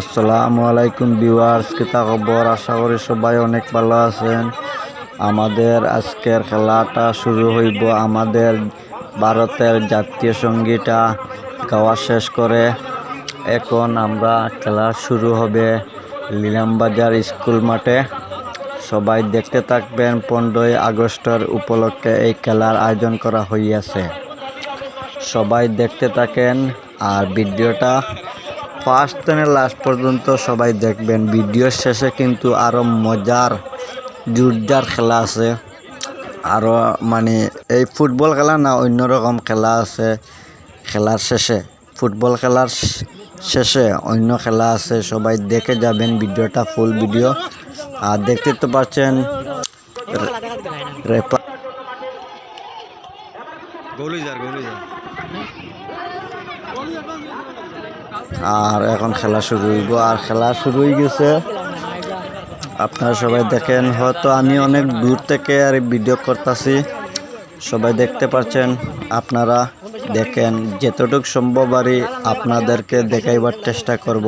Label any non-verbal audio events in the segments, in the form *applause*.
আসসালামু আলাইকুম ভিউয়ার্স কিতা খবর? আশা করি সবাই অনেক ভালো আছেন। আমাদের আজকের খেলাটা শুরু হইব আমাদের ভারতের জাতীয় সঙ্গীতা গাওয়া শেষ করে এখন আমরা খেলা শুরু হবে লিলামবাজার স্কুল মাঠে। সবাই দেখতে থাকবেন, পনেরোই আগস্টের উপলক্ষে এই খেলার আয়োজন করা হইয়াছে। সবাই দেখতে থাকেন আর ভিডিওটা ফার্স্ট থেকে লাস্ট পর্যন্ত সবাই দেখবেন। ভিডিওর শেষে কিন্তু আরও মজার জোরদার খেলা আছে। আরও মানে এই ফুটবল খেলা না অন্যরকম খেলা আছে খেলার শেষে। ফুটবল খেলার শেষে অন্য খেলা আছে সবাই দেখে যাবেন ভিডিওটা ফুল ভিডিও। আর দেখতে তো পাচ্ছেন রেপা আর এখন খেলা শুরু হইব। আর খেলা শুরু হয়ে গেছে। আপনারা সবাই দেখেন, হয়তো আমি অনেক দূর থেকে আর ভিডিও করতেছি। সবাই দেখতে পাচ্ছেন আপনারা দেখেন, যতটুকু সম্ভব আরই আপনাদেরকে দেখাইবার চেষ্টা করব।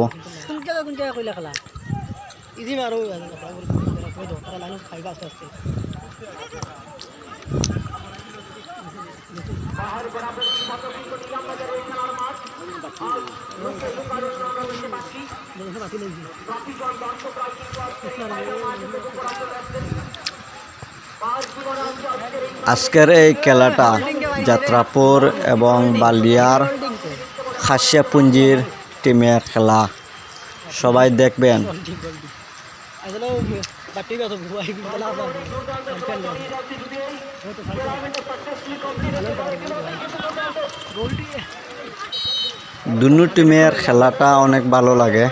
আজকের এই খেলাটা যাত্রাপুর এবং বালিয়ার খাসিয়াপুঞ্জির টিমের খেলা। সবাই দেখবেন বাটি গেছে ভুয়াই গেলা দুনু টিমের খেলাটা অনেক ভালো লাগে,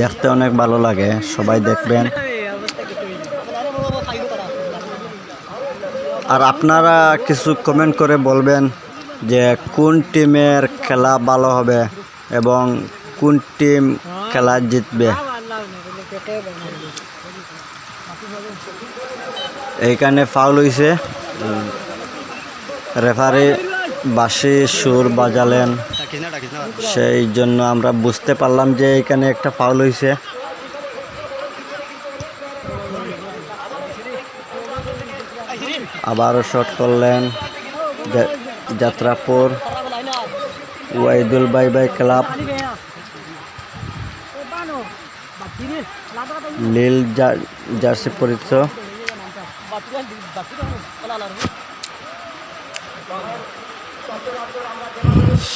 দেখতে অনেক ভালো লাগে, সবাই দেখবেন। আর আপনারা কিছু কমেন্ট করে বলবেন যে কোন টিমের খেলা ভালো হবে এবং কোন টিম খেলা জিতবে। এইখানে ফাউল হয়েছে রেফারি বাসি সুর বাজালেন। সেই জন্য আমরা বুঝতে পারলাম যে এখানে একটা ফাউল হয়েছে আবারও শট করলেন Jatrapur Waidul bye bye club. জা- জার্সি পরিচয়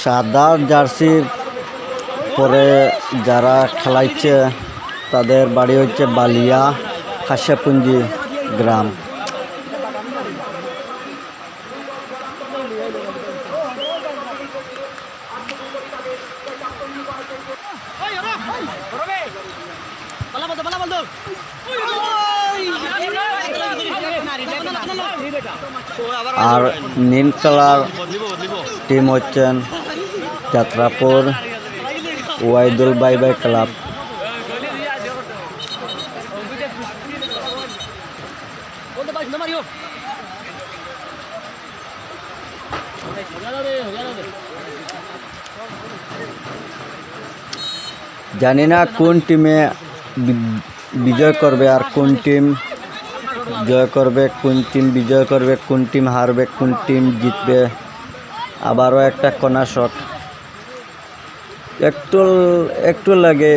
সাদা জার্সির পরে যারা খেলাইছে, তাদের বাড়ি হচ্ছে বালিয়া খাসিয়াপুঞ্জি গ্রাম। আর নীল কালার টিম হচ্ছেন Jatrapur Waidul bye bye club. জানি না কোন টিমে বিজয় করবে আর কোন টিম জয় করবে, কোন টিম বিজয় করবে, কোন টিম হারবে, কোন টিম জিতবে। আবারও একটা কণা শট। একটু একটু লাগে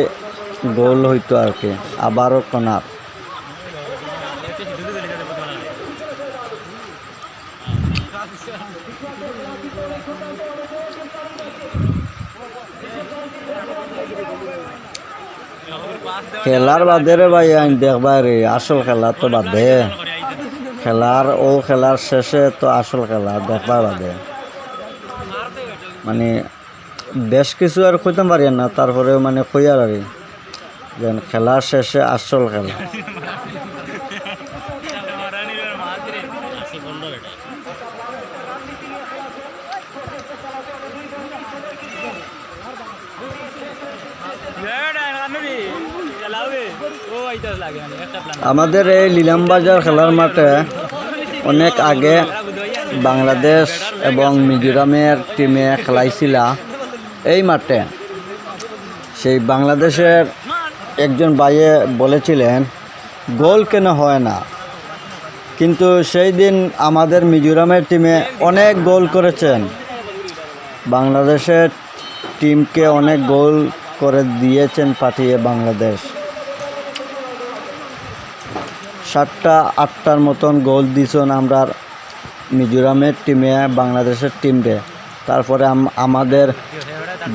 গোল হইতো আর কি, আবারও কণা খেলার বাদে রে ভাই, আইন দেখবা রে, আসল খেলা তো বাদে। খেলার, ও খেলার শেষে তো আসল খেলা দেখবা বাদে। মানে বেশ কিছু আর কইতে পারি না তারপরে মানে কইয়ার আর যেন খেলার শেষে আসল খেলা। আমাদের এই লিলামবাজার খেলার মাঠে অনেক আগে বাংলাদেশ এবং মিজোরামের টিমে খেলাইছিল। এই মাঠে সেই বাংলাদেশের একজন ভাইয়ে বলেছিলেন, গোল কেন হয় না? কিন্তু সেই দিন আমাদের মিজোরামের টিমে অনেক গোল করেছেন। বাংলাদেশের টিমকে অনেক গোল করে দিয়েছেন পাঠিয়ে বাংলাদেশ। সাতটা, আটটার মতন গোল দিছেন আমরা মিজোরামের টিমে, বাংলাদেশের টিমরে তারপরে আমাদের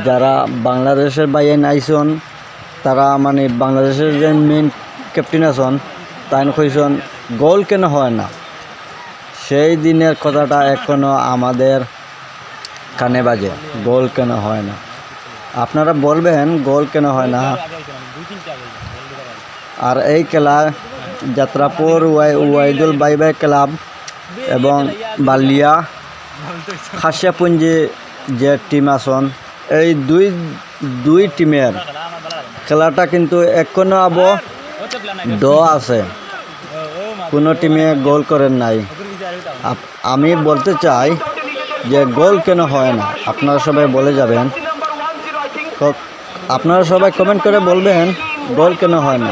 যারা বাংলাদেশের বাইরে নাইছন তারা মানে বাংলাদেশের যে মেন ক্যাপ্টেন আছেন তাই কইসন গোল কেন হয় না? সেই দিনের কথাটা এখনও আমাদের কানে বাজে, গোল কেন হয় না? আপনারা বলবেন, গোল কেন হয় না? আর এই খেলা যাত্রাপুর ওয়াই, ওয়াইদুল বাই বাই ক্লাব এবং বালিয়া খাসিয়াপুঞ্জি যে টিম আসন এই দুই দুই টিমের খেলাটা কিন্তু এখনও আব ড আছে। কোনো টিমে গোল করেন নাই। আমি বলতে চাই যে গোল কেন হয় না? আপনারা সবাই বলে যাবেন। আপনারা সবাই কমেন্ট করে বলবেন, গোল কেন হয় না?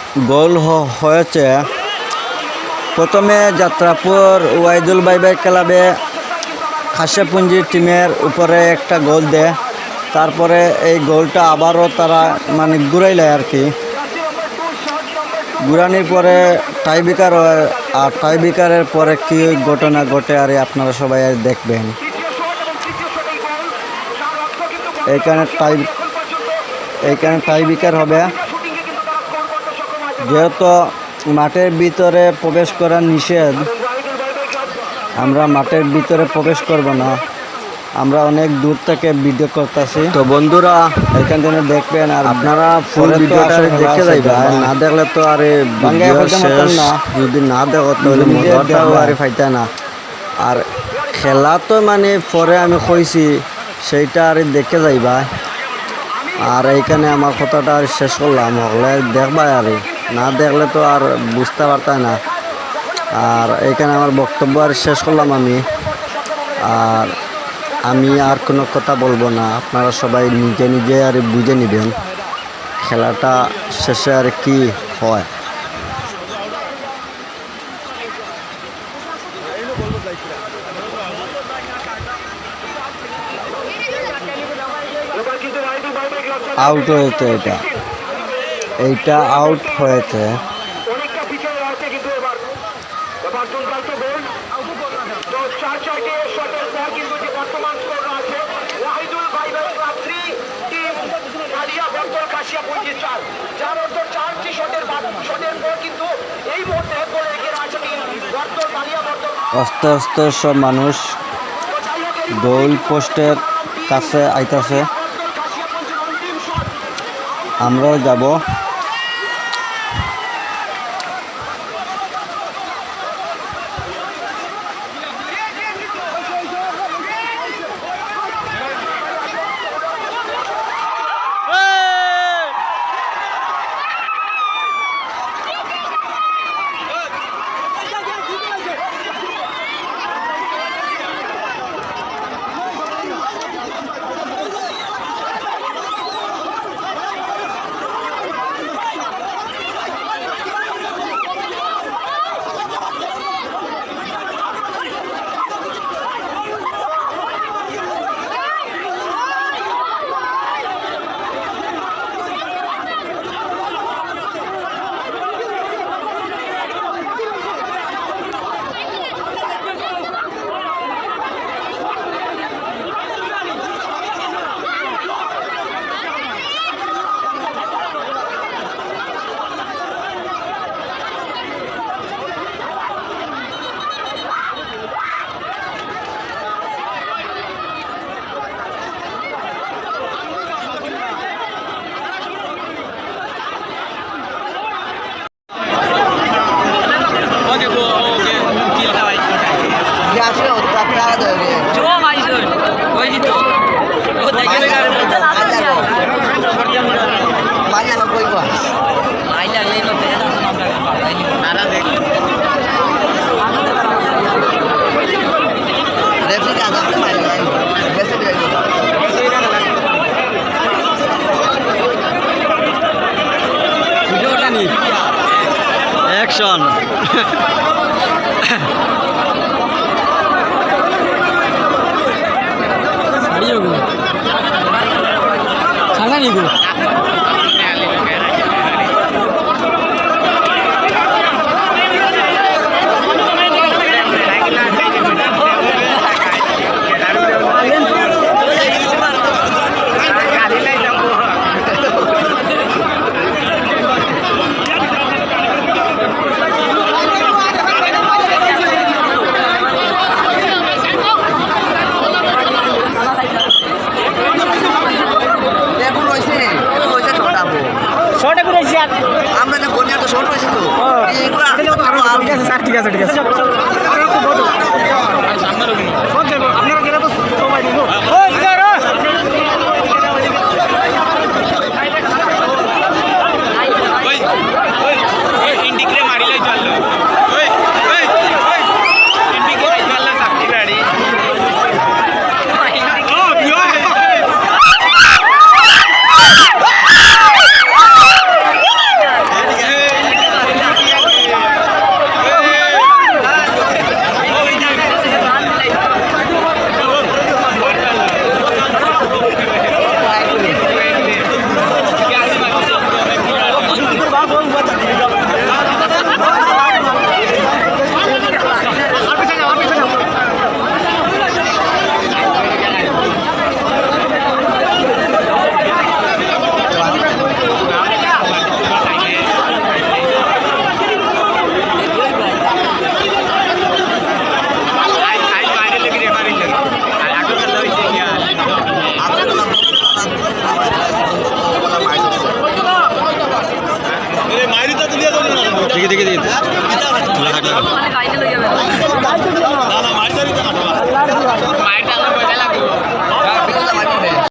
গোল হয়েছে। প্রথমে যাত্রাপুর ওয়াইদুল বাইবাই ক্লাবে খাসিয়াপুঞ্জি টিমের উপরে একটা গোল দেয়। তারপরে এই গোলটা আবারও তারা মানে ঘুরাইলে আর কি। ঘুরানির পরে টাইবিকার হয়, আর টাইবিকারের পরে কি ঘটনা ঘটে আর আপনারা সবাই দেখবেন। এইখানে টাই এইখানে টাইবিকার হবে শুটিংয়ে কিন্তু তারা স্কোর করতে সক্ষম হয়েছে যেহেতু মাঠের ভিতরে প্রবেশ করা নিষেধ আমরা মাঠের ভিতরে প্রবেশ করব না। আমরা অনেক দূর থেকে ভিডিও করতেছি। তো বন্ধুরা এখান থেকে দেখবেন আর আপনারা ফুল ভিডিওটা দেখে যাইবা। না। দেখলে তো আর শেষ। যদি না দেখো তাহলে মজাটাও আর ফাইতা না। আর খেলা তো মানে পরে আমি কইছি সেইটা আর দেখে যাইবা। আর এইখানে আমার কথাটা আর শেষ করলাম। হলে দেখবা আর না দেখলে তো আর বুঝতে পারতাম না। আর এইখানে আমার বক্তব্য আর শেষ করলাম আমি। আর আমি আর কোনো কথা বলব না। আপনারা সবাই নিজে নিজে আর বুঝে নেবেন খেলাটা শেষে আর কি হয়। আউট হয়েছে এটা। এইটা আউট হয়েছে। আস্তে আস্তে সব মানুষ গোল পোস্টের কাছে আইতাছে। আমরাও যাব। কালেকশন *laughs*